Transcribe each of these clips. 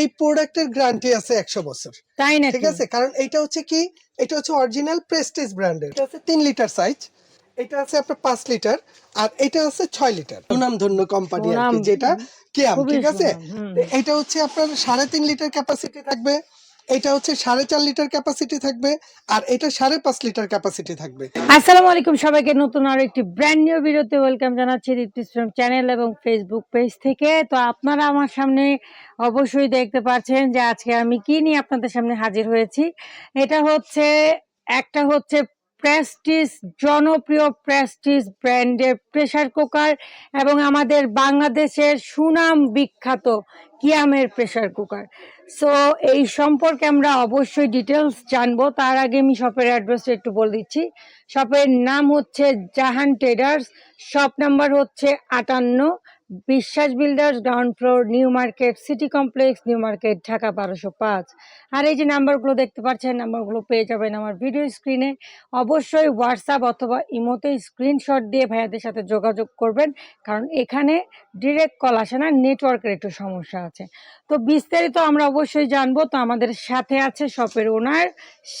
এই প্রোডাক্টের গ্যারান্টি আছে একশো বছর। তাই না ঠিক আছে? কারণ এটা হচ্ছে কি? এটা হচ্ছে অরিজিনাল প্রেস্টিজ ব্র্যান্ডের এটা আছে তিন লিটার সাইজ এটা আছে আপনার পাঁচ লিটার আর এটা আছে ছয় লিটার সুনাম ধন্য কোম্পানি আর কি যেটা কিয়াম ঠিক আছে? এটা হচ্ছে আপনার সাড়ে তিন লিটার ক্যাপাসিটি থাকবে। এটা হচ্ছে সাড়ে চার লিটার ক্যাপাসিটি থাকবে, আর এটা সাড়ে পাঁচ লিটার ক্যাপাসিটি থাকবে। আসসালামু আলাইকুম সবাইকে, নতুন আরও একটি ব্র্যান্ড নিউ ভিডিওতে ওয়েলকাম জানাচ্ছি দীপ্তিশ্রম চ্যানেল এবং ফেসবুক পেজ থেকে। তো আপনারা আমার সামনে অবশ্যই দেখতে পাচ্ছেন যে আজকে আমি কি নিয়ে আপনাদের সামনে হাজির হয়েছি। এটা হচ্ছে, একটা হচ্ছে প্রেস্টিজ জনপ্রিয় প্রেস্টিজ ব্র্যান্ডের প্রেসার কুকার এবং আমাদের বাংলাদেশের সুনাম বিখ্যাত কিয়ামের প্রেসার কুকার সো এই সম্পর্কে আমরা অবশ্যই ডিটেলস জানব। তার আগে আমি শপের অ্যাড্রেসটা একটু বলে দিচ্ছি। শপের নাম হচ্ছে জাহান ট্রেডার্স শপ নাম্বার হচ্ছে আটান্ন Biswas builders, ground floor, new market, city complex, new market, Dhaka বারোশো পাঁচ। আর এই যে নাম্বারগুলো দেখতে পাচ্ছেন, নাম্বারগুলো পেয়ে যাবেন আমার ভিডিও স্ক্রিনে। অবশ্যই হোয়াটসঅ্যাপ অথবা ইমোতে স্ক্রিনশট দিয়ে ভাইয়াদের সাথে যোগাযোগ করবেন, কারণ এখানে ডিরেক্ট কল আসে না, নেটওয়ার্কের একটু সমস্যা আছে। তো বিস্তারিত আমরা অবশ্যই জানব। তো আমাদের সাথে আছে শপের ওনার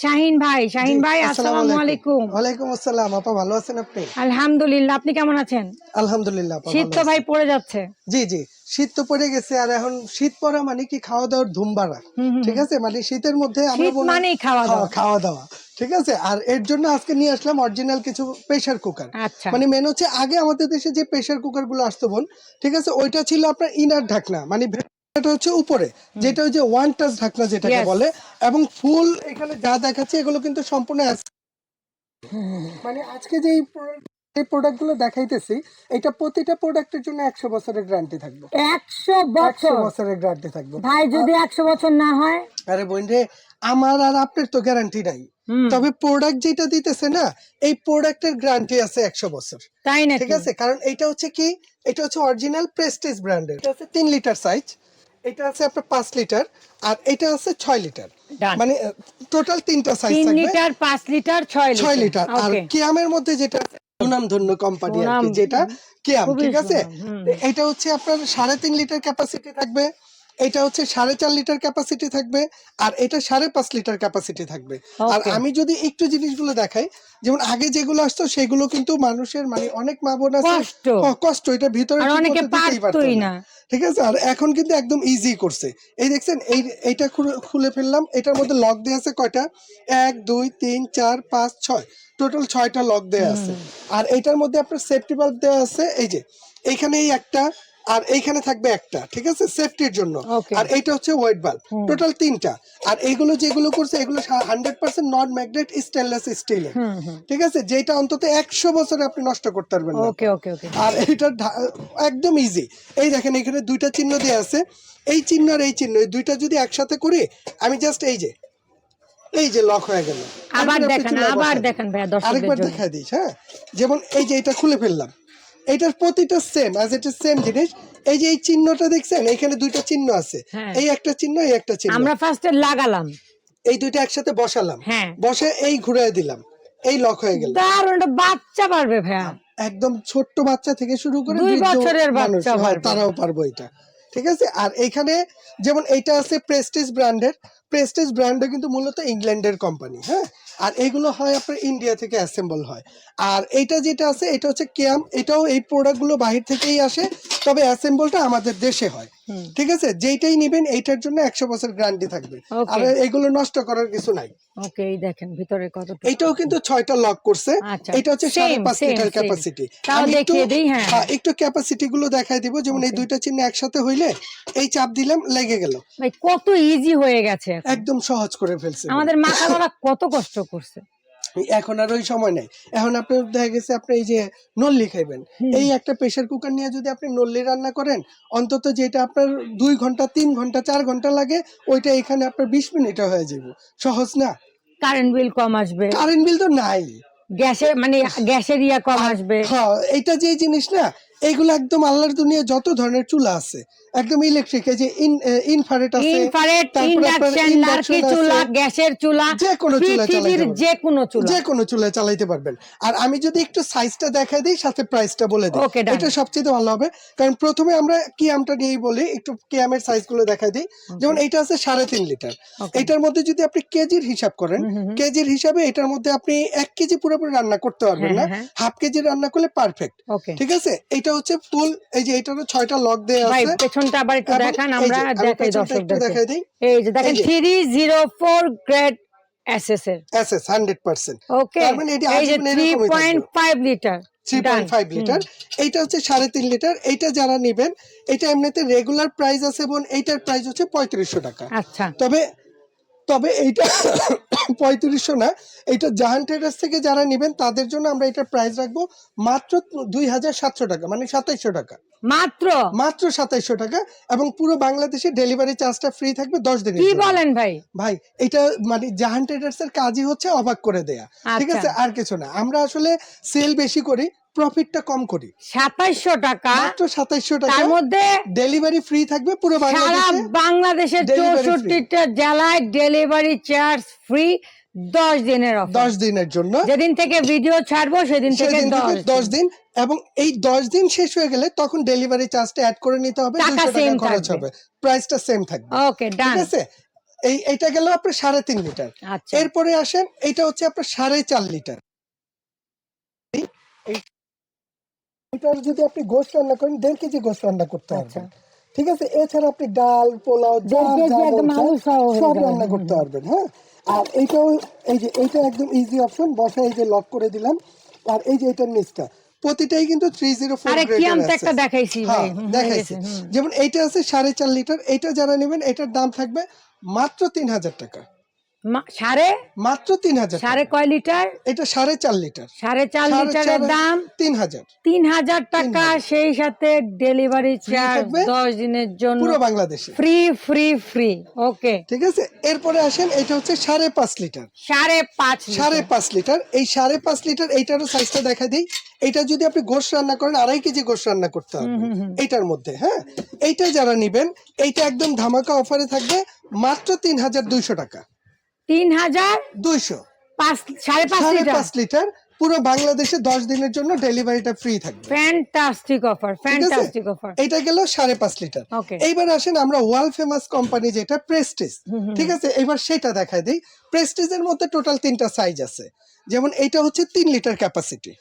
শাহিন ভাই। শাহিন ভাই আসসালামু আলাইকুম। ওয়ালাইকুম আসসালাম। আপা ভালো আছেন আপনি? আলহামদুলিল্লাহ আপনি কেমন আছেন? আলহামদুলিল্লাহ শীত তো ভাই পড়ে যাচ্ছে। জি জি শীত তো পড়ে গেছে আর এখন শীত পড়া মানে কি খাওয়া দাওয়ার ধুম বাড়া ঠিক আছে? মানে শীতের মধ্যে আমরা মানেই খাওয়া দাওয়া। খাওয়া- দাওয়া। ঠিক আছে? আর এর জন্য আজকে নিয়ে আসলাম অরিজিনাল কিছু প্রেসার কুকার আচ্ছা। মানে মেন হচ্ছে আগে আমাদের দেশে যে প্রেসার কুকারগুলো আসতো বোন ঠিক আছে? ওইটা ছিল আপনার ইনার ঢাকনা। মানে এটা হচ্ছে উপরে যেটা ওই যে ওয়ান টাচ ঢাকনা যেটাকে বলে এবং ফুল এখানে যা দেখাচ্ছে এগুলো কিন্তু সম্পূর্ণ মানে আজকে যে এই প্রোডাক্টগুলো দেখাইতেছি এটা প্রতিটা প্রোডাক্টের জন্য একশো বছরের গ্যারান্টি থাকবে। একশো একশো বছর? বছরের গ্যারান্টি থাকবে। ভাই যদি একশো বছর না হয়? আরে বোন রে আমার আর আপনার তো গ্যারান্টি নাই। তবে প্রোডাক্ট যেটা দিতেছে না এই প্রোডাক্টের গ্যারান্টি আছে একশো বছর। তাই না ঠিক আছে? কারণ এটা হচ্ছে কি? এটা হচ্ছে অরিজিনাল প্রেস্টিজ ব্র্যান্ডের এটা হচ্ছে তিন লিটার সাইজ এটা আছে আপনার পাঁচ লিটার আর এটা আছে ছয় লিটার। মানে টোটাল তিনটা সাইজ থাকবে। লিটার পাঁচ লিটার ছয় লিটার। আর কিয়ামের মধ্যে যেটা সুনাম ধন্য কোম্পানি আর কি যেটা কিয়াম ঠিক আছে? এটা হচ্ছে আপনার সাড়ে তিন লিটার ক্যাপাসিটি থাকবে। এটা হচ্ছে সাড়ে চার লিটার ক্যাপাসিটি থাকবে আর এটা সাড়ে পাঁচ লিটার ক্যাপাসিটি থাকবে। আর আমি যদি একটু জিনিসগুলো দেখাই যেমন আগে যেগুলো আসতো সেগুলো কিন্তু মানুষের মানে অনেক মা বোন আছে কষ্ট। এটা ভিতরে না। ঠিক আছে? আর এখন কিন্তু একদম ইজি করছে। এই দেখছেন এই এইটা খুলে- ফেললাম এটার মধ্যে লক দেওয়া আছে কয়টা? এক দুই তিন চার পাঁচ ছয়। টোটাল ছয়টা লক দেওয়া আছে। আর এটার মধ্যে আপনার সেফটি বাল্ব দেওয়া আছে এই যে এইখানে এই একটা আর এইখানে থাকবে একটা ঠিক আছে? সেফটির জন্য। আর এইটা হচ্ছে হোয়াইট বাল্ব টোটাল তিনটা। আর এইগুলো যেগুলো করছে এগুলো hundred percent non magnet stainless স্টিলের হুম ঠিক আছে? যেটা অন্তত একশো বছরে আপনি নষ্ট করতে পারবেন না। আর এটা একদম ইজি এই দেখেন এখানে দুইটা চিহ্ন দেওয়া আছে। এই চিহ্ন আর এই চিহ্ন এই দুইটা যদি একসাথে করি আমি জাস্ট এই যে এই যে লক হয়ে গেল। আবার দেখান আবার। দেখান ভাইয়া দর্শকদের আরেকবার দেখাই দিস হ্যাঁ? যেমন এই যে এটা খুলে ফেললাম। এটার প্রতিটা সেম অ্যাজ এটা সেম জিনিস। এই যে এই চিহ্নটা দেখছেন এখানে দুইটা চিহ্ন আছে। হ্যাঁ। এই একটা চিহ্ন এই একটা চিহ্ন। আমরা ফার্স্টে লাগালাম। এই দুইটা একসাথে বসালাম। হ্যাঁ। বসে এই ঘুরাই দিলাম। এই লক হয়ে গেল। দারুণ একটা বাচ্চা পারবে ভাইয়া। একদম ছোট্ট বাচ্চা থেকে শুরু করে দুই বছরের বাচ্চা হ্যাঁ। তারাও পারব এটা। ঠিক আছে? আর এখানে যেমন এটা আছে প্রেস্টিজ ব্র্যান্ডের প্রেস্টিজ ব্র্যান্ডও কিন্তু মূলত ইংল্যান্ডের কোম্পানি হ্যাঁ? আর এইগুলো হয় আপনার ইন্ডিয়া থেকে অ্যাসেম্বল হয় আর এইটা যেটা আছে, এটা হচ্ছে ক্যাম এটাও এই প্রোডাক্টগুলো বাহির থেকেই আসে, তবে অ্যাসেম্বলটা আমাদের দেশে হয়। ঠিক আছে? যেইটাই নেবেন এইটার জন্য একশো বছর গ্যারান্টি থাকবে। আর এগুলো নষ্ট করার কিছু নাই। ওকে এই দেখেন ভিতরে কত এইটাও কিন্তু ছয়টা লক করছে। আচ্ছা, এটা হচ্ছে সাড়ে পাঁচ লিটার ক্যাপাসিটি তাও দেখিয়ে দেই, হ্যাঁ। একটু ক্যাপাসিটি গুলো দেখাই দিব। যেমন এই দুইটা চিহ্ন একসাথে হইলে এই চাপ দিলাম লেগে গেল। ভাই কত ইজি হয়ে গেছে একদম সহজ করে ফেলছে আমাদের মাথা কত কষ্ট করছে। এখন আর ওই সময় নাই। এখন আপনার দেখা গেছে আপনি এই যে নল্লি খাইবেন। এই একটা প্রেশার কুকার নিয়ে যদি আপনি নল্লি রান্না করেন অন্তত যেটা আপনার দুই ঘণ্টা তিন ঘণ্টা চার ঘণ্টা লাগে ওইটা এখানে আপনার বিশ মিনিটে হয়ে যাবে সহজ না? কারেন্ট বিল কম আসবে। কারেন্ট বিল তো নাই। গ্যাসের মানে গ্যাসের ইয়া কম আসবে। হ্যাঁ এটা যে জিনিস না এইগুলো একদম আল্লাহর দুনিয়া যত ধরনের চুলা আছে একদম ইলেকট্রিক এই যে ইনফারেট আছে আপনার ইন্ডাকশন লার্কি চুলা গ্যাসের চুলা যে কোনো চুলা পারবেন। যে কোনো চুলা। যে কোনো চুলায় চালাইতে পারবেন। আর আমি যদি একটু সাইজটা দেখাই দিই সাথে প্রাইসটা বলে দিই। এটা সবচেয়ে ভালো হবে। কারণ প্রথমে আমরা কিয়ামটা নিয়েই বলি একটু কিয়ামের সাইজগুলো দেখাই দিই। যেমন এটা আছে সাড়ে তিন লিটার। এটার মধ্যে যদি আপনি কেজির হিসাব করেন। কেজির হিসাবে এটার মধ্যে আপনি এক কেজি পুরোপুরি রান্না করতে পারবেন না। হ্যাঁ, হ্যাঁ। হাফ কেজি রান্না করলে পারফেক্ট ঠিক আছে? এটা হচ্ছে ফুল এই যে এটারও ছয়টা লক দেওয়া ভাই পেছনটা আবার একটু দেখান আমরা দেখাই দর্শকদেরকে। দেখাই দিই। এই যে দেখেন এই যে। Three zero four grade SS এর। এসএস হান্ড্রেড পার্সেন্ট ওকে তার মানে এটি এই যে আজীবন থ্রি এরকমই পয়েন্ট থাকবে। Five litre three point five litre এইটা হচ্ছে সাড়ে তিন লিটার এইটা যারা নিবেন এটা এমনিতে রেগুলার প্রাইস আছে এবং এইটার প্রাইস হচ্ছে পঁয়ত্রিশশো টাকা। আচ্ছা। তবে তবে এইটা পঁয়ত্রিশশো না এইটা জাহান ট্রেডার্স থেকে যারা নেবেন তাদের জন্য আমরা এটার প্রাইস রাখব মাত্র দুই হাজার সাতশো টাকা মানে সাতাইশশো টাকা। মাত্র? মাত্র সাতাইশশো টাকা এবং পুরো বাংলাদেশে ডেলিভারি চার্জটা ফ্রি থাকবে দশ দিন কি বলেন ভাই? ভাই এটা মানে জাহান ট্রেডার্স এর কাজই হচ্ছে অবাক করে দেয়া। ঠিক আচ্ছা। আছে? আর কিছু না। আমরা আসলে সেল বেশি করি প্রফিটটা কম করি। সাতাইশশো টাকা। মাত্র সাতাইশশো টাকা। তার মধ্যে ডেলিভারি ফ্রি থাকবে পুরো সারা বাংলাদেশের delivery free। চৌষট্টিটা জেলায় ডেলিভারি চার্জ ফ্রি দশ দিনের অফার দশ দিনের জন্য। যেদিন থেকে ভিডিও ছাড়বো সেদিন থেকে সেদিন থেকে দশ। দশ দিন। এবং এই দশ দিন শেষ হয়ে গেলে তখন ডেলিভারি চার্জটা অ্যাড করে নিতে হবে। টাকা খরচ হবে। প্রাইসটা সেম থাকবে। ওকে ডান ঠিক আছে? এই এটা গেল আপনার সাড়ে তিন লিটার। আচ্ছা। এরপরে আসেন এটা হচ্ছে আপনার সাড়ে চার লিটার। এটার যদি আপনি গোশ রান্না করেন দেড় কেজি গোশ রান্না করতে আচ্ছা। পারবেন। ঠিক আছে? এছাড়া আপনি ডাল পোলাও সব রান্না করতে পারবেন হ্যাঁ? আর এইটাও এই যে এইটা একদম ইজি অপশন বসা এই যে লক করে দিলাম। আর এই যে এটার নিচটা প্রতিটাই কিন্তু থ্রি জিরো ফোর একটা দেখাইছি হ্যাঁ দেখাইছি। যেমন এইটা আছে সাড়ে চার লিটার এইটা যারা নেবেন এটার দাম থাকবে মাত্র তিন হাজার টাকা। সাড়ে? মাত্র তিন হাজার সাড়ে কয় লিটার? এটা সাড়ে চার লিটার। সাড়ে চার লিটারের দাম? তিন হাজার। তিন হাজার টাকা সেই সাথে ডেলিভারি চার্জ দশ দিনের জন্য। পুরো বাংলাদেশে। ফ্রি ফ্রি ফ্রি ওকে ঠিক আছে? এরপরে আসেন এটা হচ্ছে সাড়ে পাঁচ লিটার। সাড়ে পাঁচ সাড়ে পাঁচ লিটার। এই সাড়ে পাঁচ লিটার এইটারও সাইজটা দেখা দিই। এটা যদি আপনি গোশ রান্না করেন আড়াই কেজি গোশ রান্না করতে হবে। এইটার মধ্যে হ্যাঁ? এইটা যারা নিবেন এইটা একদম ধামাকা অফারে থাকবে মাত্র তিন হাজার দুইশো টাকা। তিন হাজার দুইশো সাড়ে পাঁচ লিটার। পুরো বাংলাদেশে দশ দিনের জন্য ডেলিভারিটা ফ্রি থাকবে। ফ্যান্টাস্টিক অফার ফ্যান্টাস্টিক অফার এইটা গেল সাড়ে পাঁচ লিটার. এইবার আসেন আমরা ওয়ার্ল্ড ফেমাস কোম্পানি যেটা প্রেস্টিজ ঠিক আছে? এবার সেটা দেখাই দিই। প্রেস্টিজের মধ্যে টোটাল তিনটা সাইজ আছে। যেমন এইটা হচ্ছে তিন লিটার ক্যাপাসিটি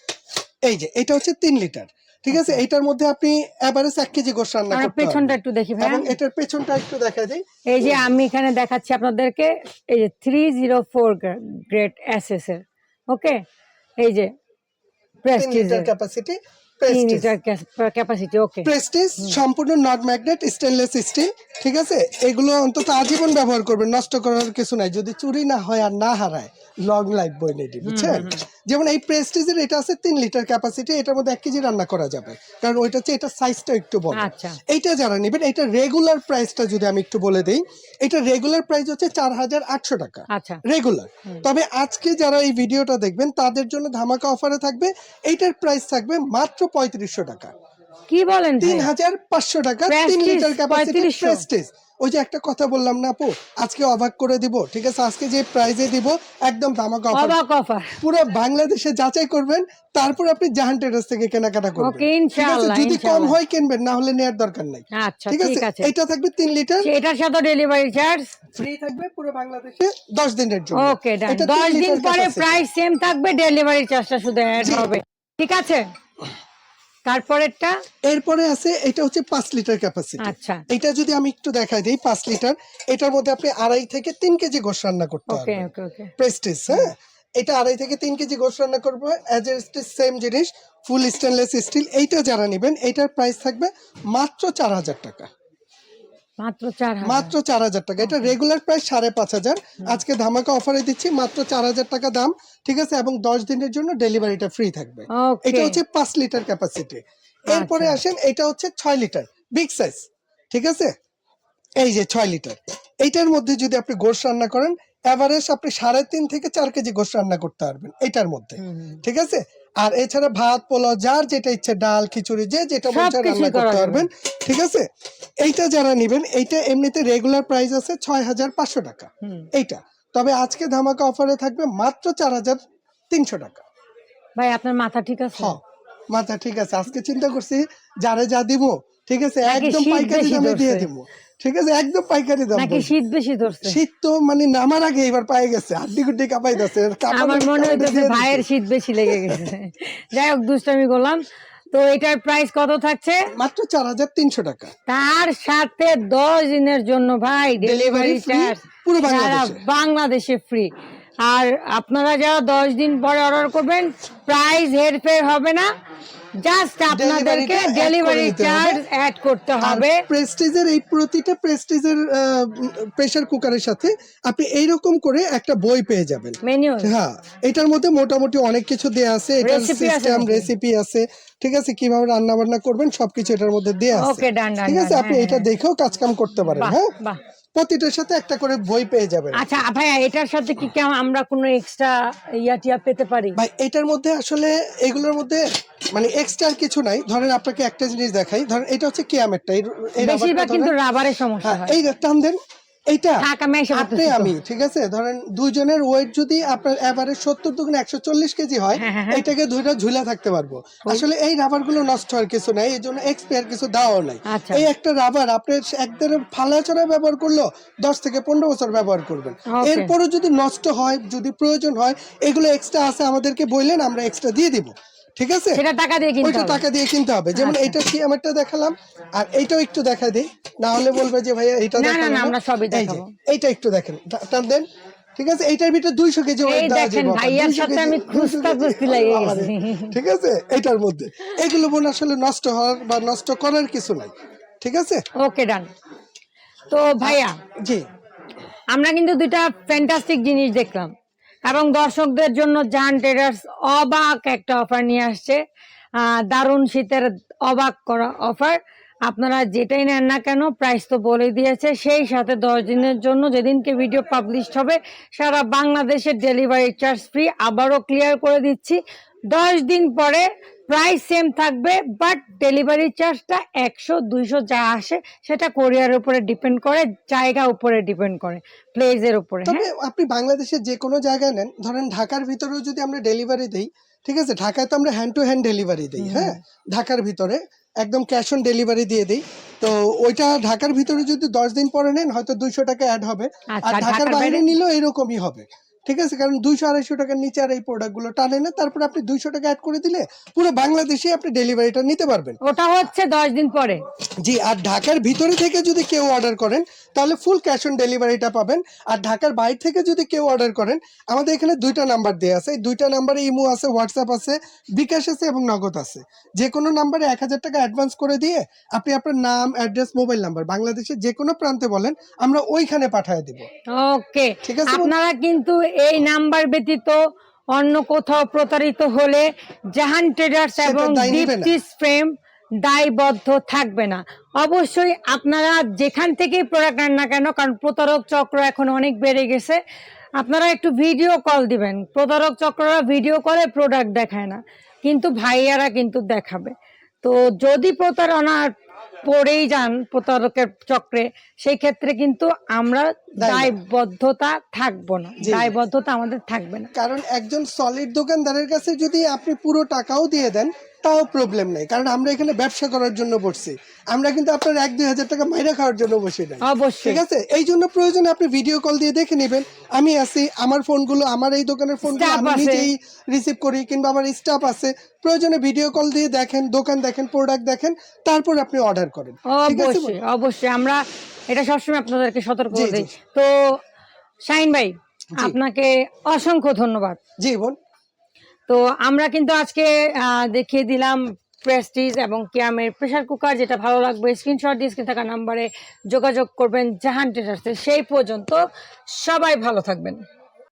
এই যে এটা হচ্ছে তিন লিটার। ঠিক আছে? এইটার মধ্যে আপনি এভারেজ এক কেজি গোশ রান্না করতে পেছনটা একটু দেখি ভাই এবং এটার পেছনটা একটু দেখা দিই এই যে আমি এখানে দেখাচ্ছি আপনাদেরকে এই যে three zero four grade S এর ওকে? এই যে Prestige capacity capacity okay. Prestige সম্পূর্ণ নট ম্যাগনেট স্টেনলেস স্টিল ঠিক আছে? এগুলো অন্তত আজীবন ব্যবহার করবেন নষ্ট করার কিছু নাই। যদি চুরি না হয় আর না হারায় লং লাইফ বই নেই বুঝছেন? যেমন এই প্রেস্টিজের এটা আছে তিন লিটার ক্যাপাসিটি এটার মধ্যে এক কেজি রান্না করা যাবে। কারণ ওইটা হচ্ছে এটা সাইজটা একটু বড়। আচ্ছা। এইটা যারা নেবেন এটা রেগুলার প্রাইসটা যদি আমি একটু বলে দিই এটা রেগুলার প্রাইস হচ্ছে চার হাজার আটশো টাকা। আচ্ছা। রেগুলার তবে আজকে যারা এই ভিডিওটা দেখবেন তাদের জন্য ধামাকা অফারে থাকবে এইটার প্রাইস থাকবে মাত্র পঁয়ত্রিশশো টাকা। কি বলেন তিন হাজার পাঁচশো টাকা তিন লিটার ক্যাপাসিটি 3500 প্রেস্টিজ ওই যে একটা কথা বললাম না আপু? আজকে অবাক করে দিব ঠিক আছে? আজকে যে প্রাইজে দিব একদম ধামাকা অফার পুরো বাংলাদেশে যাচাই করবেন তারপর আপনি জাহান ট্রেডার্স থেকে কেনাকাটা করবেন। ঠিক আছে? যদি কম। হয় কিনবেন না হলে নেওয়ার দরকার নাই। আচ্ছা ঠিক আছে? এটা থাকবে তিন লিটার। এটার সাথে ডেলিভারি চার্জ ফ্রি থাকবে পুরো বাংলাদেশে দশ দিনের জন্য। ওকে ডান এটা তিন দশ দিন পরে প্রাইস সেম থাকবে ডেলিভারি চার্জটা শুধু অ্যাড হবে। ঠিক আছে? তারপরেরটা? এরপরে আছে এটা হচ্ছে পাঁচ লিটার ক্যাপাসিটি আচ্ছা। এটা যদি আমি একটু দেখাই দিই পাঁচ লিটার এটার মধ্যে আপনি আড়াই থেকে তিন কেজি গোশ রান্না করতে পারবেন। প্রেস্টিজ হ্যাঁ? এটা আড়াই থেকে তিন কেজি গোশ রান্না করব। অ্যাজ এ সেম জিনিস ফুল স্টেনলেস স্টিল এইটা যারা নেবেন এইটার প্রাইস থাকবে মাত্র চার হাজার টাকা। মাত্র চার হাজার। টাকা। এটা রেগুলার প্রাইস সাড়ে পাঁচ হাজার। আজকে ধামাকা অফারে দিচ্ছি মাত্র চার হাজার টাকা দাম ঠিক আছে? এবং দশ দিনের জন্য ডেলিভারিটা ফ্রি থাকবে। এটা হচ্ছে পাঁচ লিটার ক্যাপাসিটি এরপরে আচ্ছা। আসেন এটা হচ্ছে ছয় লিটার বিগ সাইজ ঠিক আছে? এই যে ছয় লিটার এইটার মধ্যে যদি আপনি গোশ রান্না করেন এভারেজ আপনি সাড়ে তিন থেকে চার কেজি গোশ রান্না করতে পারবেন এটার মধ্যে। ঠিক আছে? আর এছাড়া ভাত পোলাও যার যেটা ইচ্ছে ডাল খিচুড়ি যে যেটা সবকিছুই রান্না করতে পারবেন। ঠিক আছে? এইটা যারা নেবেন এইটা এমনিতে রেগুলার প্রাইস আছে ছয় হাজার পাঁচশো টাকা। এইটা। তবে আজকে ধামাকা অফারে থাকবে মাত্র চার হাজার তিনশো টাকা। ভাই আপনার মাথা ঠিক আছে? হ মাথা ঠিক আছে। আজকে চিন্তা করছি যারে যা দিব ঠিক আছে? একদম পাইকারি দামে দিয়ে দিব। ঠিক আছে একদম পাইকারি দাম নাকি শীত বেশি ধরছে? শীত তো মানে নামার আগে এবার পাই গেছে আড্ডি গুড্ডি কাপাই যাচ্ছে আমার মনে হইতেছে ভাইয়ের শীত বেশি লেগে গেছে। যাই হোক দুষ্টামি করলাম। তো এটার প্রাইস কত থাকছে? মাত্র চার হাজার তিনশো টাকা। তার সাথে দশ দিনের জন্য ভাই ডেলিভারি চার্জ পুরো। বাংলাদেশে। ফ্রি আর আপনারা যারা দশ দিন পরে অর্ডার করবেন প্রাইস হেরফের হবে না। জাস্ট আপনাদেরকে ডেলিভারি চার্জ অ্যাড করতে হবে। প্রেস্টিজের এই প্রতিটা প্রেস্টিজের প্রেসার কুকারের সাথে আপনি এইরকম করে একটা বই পেয়ে যাবেন। মেনু হ্যাঁ এটার মধ্যে মোটামুটি অনেক কিছু দেয়া আছে। এটার সিস্টেম রেসিপি আছে। ঠিক আছে কীভাবে রান্না বান্না করবেন সবকিছু এটার মধ্যে দেয়া আছে। ওকে ডান ঠিক আছে আপনি এটা দেখেও কাজ কাম করতে পারেন হ্যাঁ? প্রতিটার সাথে একটা করে বই পেয়ে যাবেন। আচ্ছা ভাইয়া এটার সাথে কি কেমন আমরা কোনো এক্সট্রা ইয়া টিয়া পেতে পারি? ভাই এটার মধ্যে আসলে এগুলোর মধ্যে মানে এক্সট্রা কিছু নাই। ধরেন আপনাকে একটা জিনিস দেখাই। ধরেন এটা হচ্ছে কিয়ামেরটা বেশিরভাগ কিন্তু। রাবারের সমস্যা হ্যাঁ এই টান দেন এইটা আপনি আমি ঠিক আছে? ধরেন দুইজনের ওয়েট যদি আপনার এভারেজ সত্তর দুগুণ একশো চল্লিশ কেজি হয় হ্যাঁ, হ্যাঁ। এটাকে দুইটা ঝুলা থাকতে পারব। আসলে এই রাবারগুলো নষ্ট হওয়ার কিছু নাই এই জন্য এক্সপায়ার কিছু দেওয়াও নাই। আচ্ছা। এই একটা রাবার আপনি একদিন ফালা চড়া ব্যবহার করল দশ থেকে পনেরো বছর ব্যবহার করবেন. এরপরও যদি নষ্ট হয় যদি প্রয়োজন হয় এগুলো এক্সট্রা আছে আমাদেরকে বললেন আমরা এক্সট্রা দিয়ে দিব। ঠিক আছে? সেটা টাকা দিয়ে কিনতে ওইটা হবে। টাকা দিয়ে কিনতে হবে। যেমন আচ্ছা। এইটা কি আমারটা দেখালাম? আর এইটাও একটু দেখা দেই। না হলে বলবে যে ভাইয়া এইটা না, না, না, আমরা সবই দেখাবো। এইটা একটু দেখেন। টান দেন। ঠিক আছে? এইটার ভিতরে দুইশো কেজি weight দেওয়া দেখেন, যাবে ভাইয়ার সাথে আমি খুস্তা খুস্তি লেগে বাবারে, গেছি। ঠিক আছে? এটার মধ্যে। এগুলো বোন আসলে নষ্ট হওয়ার বা নষ্ট করার কিছু নাই। ঠিক আছে? ওকে ডান। তো ভাইয়া জি। আমরা কিন্তু দুইটা ফ্যান্টাস্টিক জিনিস দেখলাম। এবং দর্শকদের জন্য জান ট্রেডার্স অবাক একটা অফার নিয়ে আসছে। দারুণ শীতের অবাক করা অফার আপনারা যেটাই নেন না কেন প্রাইস তো বলে দিয়েছে। সেই সাথে দশ দিনের জন্য যেদিনকে ভিডিও পাবলিশ হবে, সারা বাংলাদেশের ডেলিভারি চার্জ ফ্রি আবারও ক্লিয়ার করে দিচ্ছি, দশ দিন পরে প্রাইস সেম থাকবে বাট ডেলিভারি চার্জটা একশো দুইশো যা আসে সেটা কোরিয়ারের উপরে ডিপেন্ড করে জায়গা উপরে ডিপেন্ড করে প্লেসের উপরে হ্যাঁ? তবে আপনি বাংলাদেশের যে কোনো জায়গায় নেন ধরেন ঢাকার ভিতরেও যদি আমরা ডেলিভারি দেই ঠিক আছে? ঢাকায় তো আমরা হ্যান্ড টু হ্যান্ড ডেলিভারি দিই হ্যাঁ? ঢাকার ভিতরে একদম ক্যাশ অন ডেলিভারি দিয়ে দিই। তো ওইটা ঢাকার ভিতরে যদি দশ দিন পরে নেন হয়তো দুইশো টাকা অ্যাড হবে। আচ্ছা, আর ঢাকার বাইরে? নিলেও এরকমই হবে। ঠিক আছে? কারণ দুইশো আড়াইশো টাকার নিচে আর এই প্রোডাক্টগুলো টানে না তারপর আপনি দুইশো টাকা অ্যাড করে দিলে পুরো বাংলাদেশে আপনি ডেলিভারিটা নিতে পারবেন। ওটা হচ্ছে দশ দিন পরে। জি আর ঢাকার ভিতরে থেকে যদি কেউ অর্ডার করেন তাহলে ফুল ক্যাশ অন ডেলিভারিটা পাবেন। আর ঢাকার বাইরে থেকে যদি কেউ অর্ডার করেন আমাদের এখানে দুইটা নাম্বার দেওয়া আছে। এই দুইটা নাম্বারে ইমো আছে হোয়াটসঅ্যাপ আছে বিকাশ আছে এবং নগদ আছে। যে কোনো নাম্বারে এক হাজার টাকা অ্যাডভান্স করে দিয়ে আপনি আপনার নাম অ্যাড্রেস মোবাইল নাম্বার বাংলাদেশের যে কোনো প্রান্তে বলেন আমরা ওইখানে পাঠিয়ে দিব। ওকে ঠিক আছে, আপনারা কিন্তু এই নাম্বার ব্যতীত অন্য কোথাও প্রতারিত হলে জাহান ট্রেডার্স এবং দীপ্তিস ফ্রেম দায়বদ্ধ থাকবে না। অবশ্যই আপনারা যেখান থেকেই প্রোডাক্ট নেন না কেন কারণ প্রতারক চক্র এখন অনেক বেড়ে গেছে আপনারা একটু ভিডিও কল দিবেন। প্রতারক চক্ররা ভিডিও কলে প্রোডাক্ট দেখায় না কিন্তু ভাইয়ারা কিন্তু দেখাবে। তো যদি প্রতারণা পড়েই যান প্রতারকের চক্রে সেই ক্ষেত্রে কিন্তু আমরা। দায়বদ্ধতা থাকব না। দায়বদ্ধতা আমাদের থাকবে না। কারণ একজন সলিড দোকানদারের কাছে যদি আপনি পুরো টাকাও দিয়ে দেন তাও প্রবলেম নেই। কারণ আমরা এখানে ব্যবসা করার জন্য বসছি। আমরা কিন্তু আপনার এক দুই হাজার টাকা মাইরা খাওয়ার জন্য বসে অবশ্যই। ঠিক আছে? এই জন্য প্রয়োজনে আপনি ভিডিও কল দিয়ে দেখে নেবেন। আমি আছি আমার ফোনগুলো আমার এই দোকানের ফোনগুলো Staff আমি নিজেই রিসিভ করি কিংবা আমার স্টাফ আছে। প্রয়োজনে ভিডিও কল দিয়ে দেখেন দোকান দেখেন প্রোডাক্ট দেখেন তারপর আপনি অর্ডার করেন। অবশ্যই অবশ্যই। আমরা এটা সবসময় আপনাদেরকে সতর্ক করে দিই। তো শাহিন ভাই আপনাকে অসংখ্য ধন্যবাদ। জি বল তো আমরা কিন্তু আজকে দেখিয়ে দিলাম প্রেস্টিজ এবং কিয়ামের প্রেশার কুকার যেটা ভালো লাগবে। স্ক্রিনশট দিয়ে স্ক্রিন থাকা নাম্বারে যোগাযোগ করবেন জাহান টেটার্সে সেই পর্যন্ত সবাই ভালো থাকবেন।